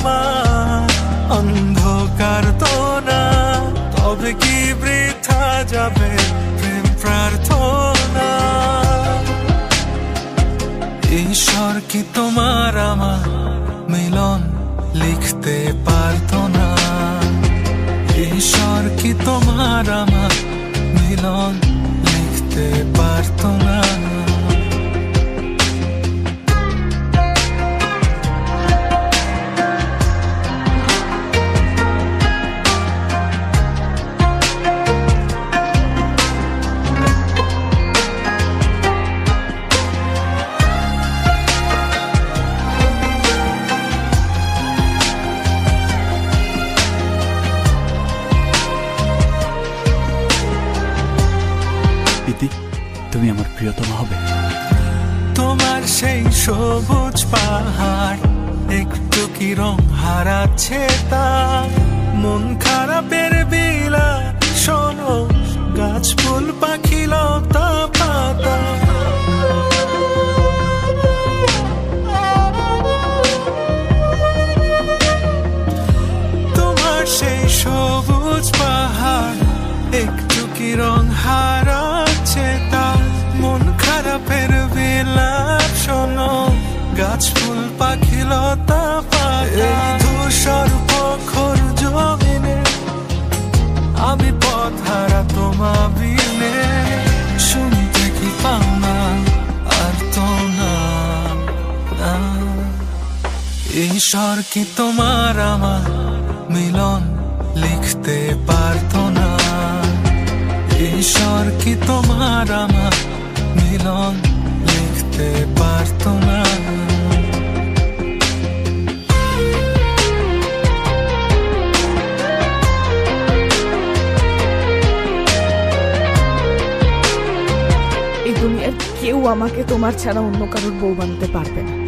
আমার অন্ধকার তো না, তবে কি বৃথা যাবে প্রেম প্রার্থনা? ঈশ্বর কি তোমার আমার মিলন লিখতে পারতো না? ঈশ্বর কি তোমার আমার মিলন লিখতে পারতো না? সবুজ পাহাড়, একটু কি রং হারাচ্ছে তার? মন খারাপের বিলা, শোনো গাছ ফুল পাখি লতা পাতা। তোমার সেই সবুজ পাহাড়, একটু কি রং হারাচ্ছে পাতা ধূসর পখর জমিনে আমি পথ হারা তোমা বিনে শুনতে কি পাও না না। না ঈশ্বর কি তোমার আমার মিলন লিখতে পারতো না? ঈশ্বর কি তোমার আমার মিলন আমাকে তোমার ছাড়া অন্য কারোর বউ বানাতে পারবে না।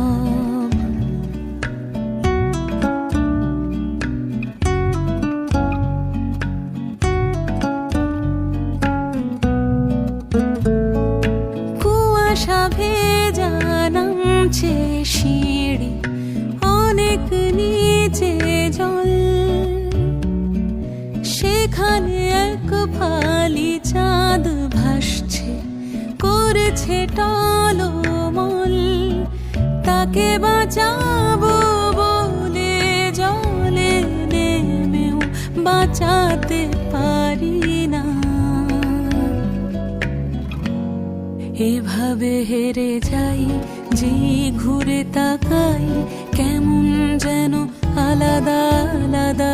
সেখানে এক ফালি চাঁদ ভাসছে, করেছে টলমল। তাকে বাঁচাবো বলে জলে নেমেও বাঁচাতে পারি না। এভাবে হেরে যাই, যে ঘুরে তাকাই, কেমন যেন আলাদা আলাদা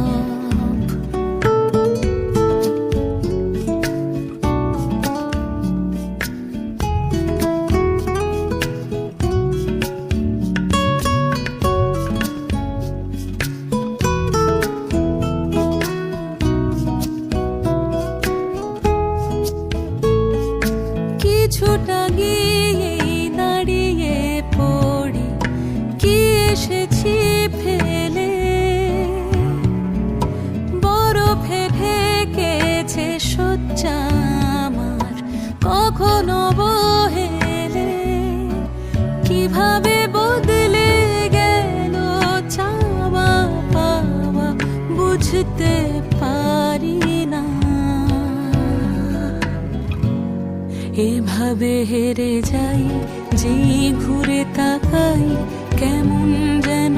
এভাবে হেরে যাই, যে ঘুরে তাকাই, কেমন যেন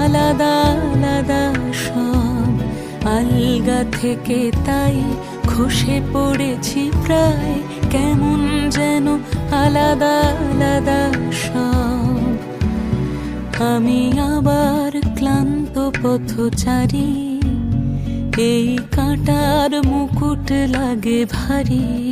আলাদা আলাদা সব। আলগা থেকে তাই খসে পড়েছি প্রায়, কেমন যেন আলাদা আলাদা সব। আমি আবার ক্লান্ত পথচারী, এই কাঁটার মুকুট লাগে ভারী।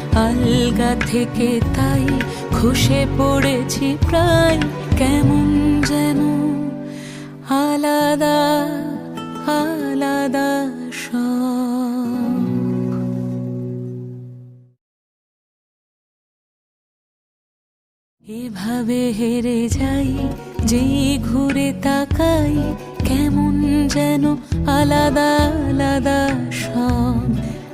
আলগা থেকে তাই খসে পড়েছি প্রায় কেমন যেন। আলাদা আলাদা সব। এভাবে হেরে যাই, যেই ঘুরে তাকাই, কেমন যেন আলাদা আলাদা সব।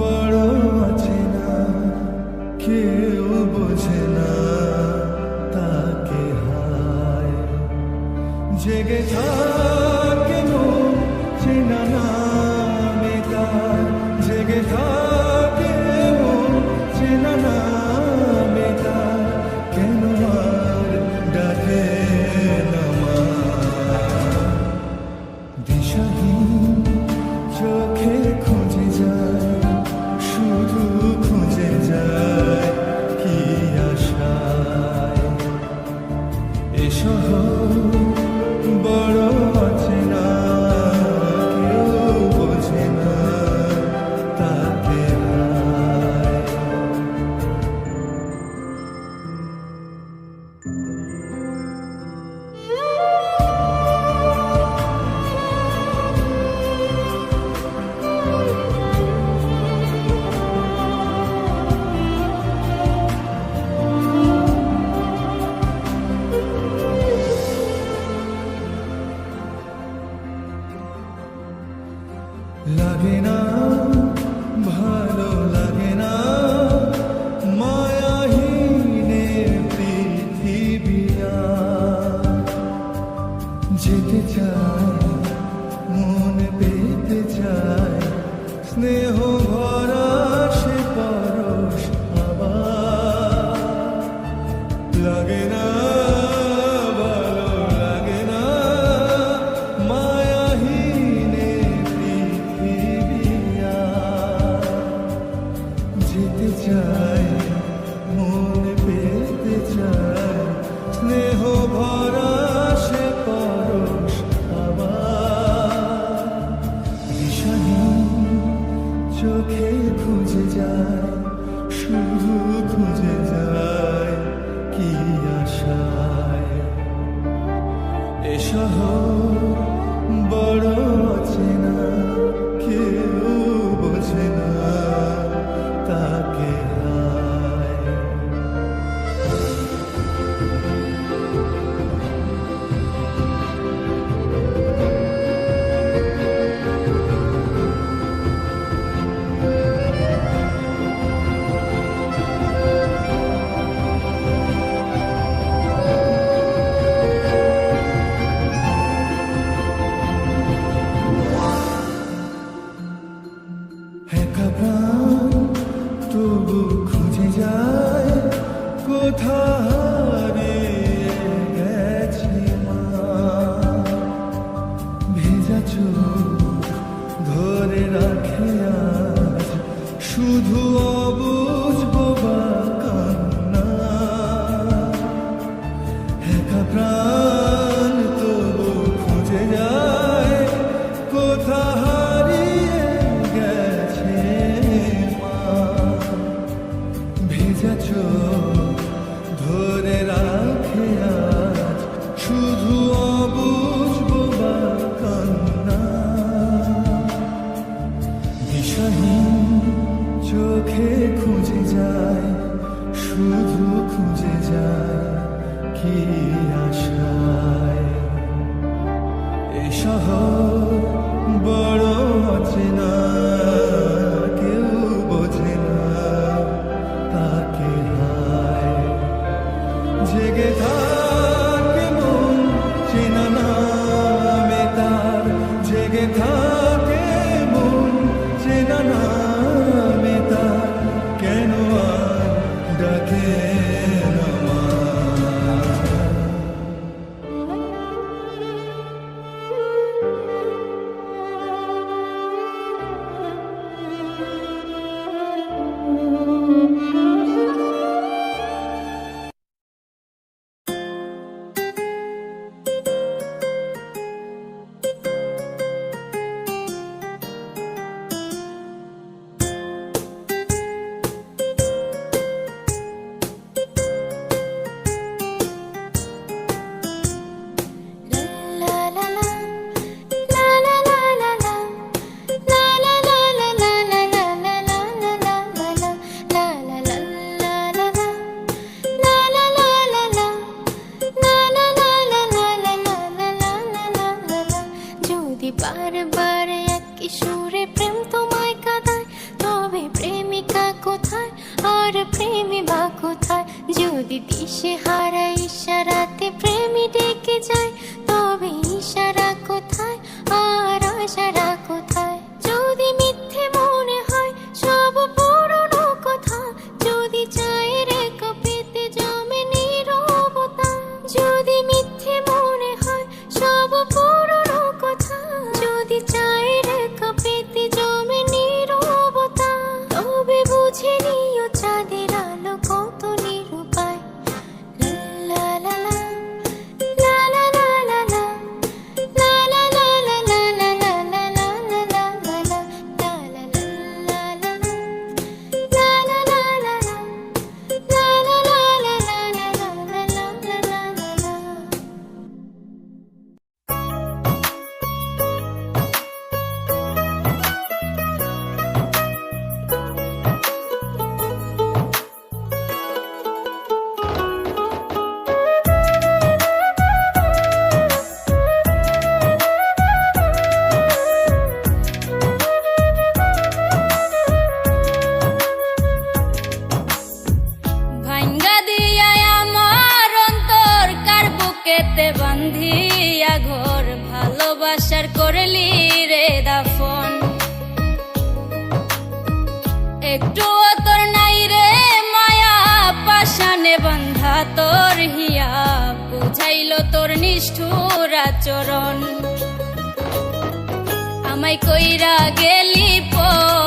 বড় আছে না কেউ না জেগে থাকে। এ লাগে না। পেতে চাই, মন পেতে চাই, স্নেহ ভরা সে পরশ আবার। দিশাহীন চোখে খুঁজে যায়, শুধু খুঁজে যায় কি আশায়। এসহ শুধু খুঁজে যায় কি আশায়? এ শহর বড় অচেনা। মনে বন্ধা তোর হিয়া বুঝাইল তোর নিষ্ঠুর আচরণ। আমায় কইরা গেলি পর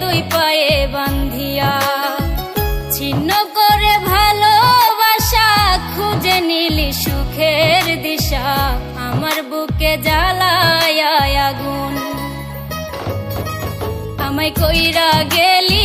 দুই পায়ে বান্ধিয়া। ছিন্ন করে ভালোবাসা খুঁজে নিলি সুখের দিশা। আমার বুকে জ্বালায় আগুন। আমায় কইরা গেলি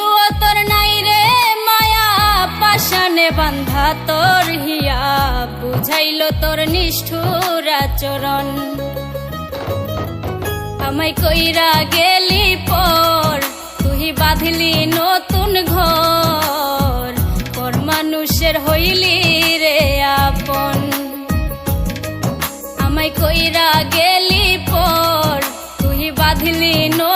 মনে বান্ধা তোর হিয়া, বুঝাইল তোর নিষ্ঠুর আচরণ। আমায় কইরা গেলি পর, তুই বাঁধলি নতুন ঘর। পর মানুষের হইলি রে আপন। আমায় কইরা গেলি পর, তুই বাঁধলি নতুন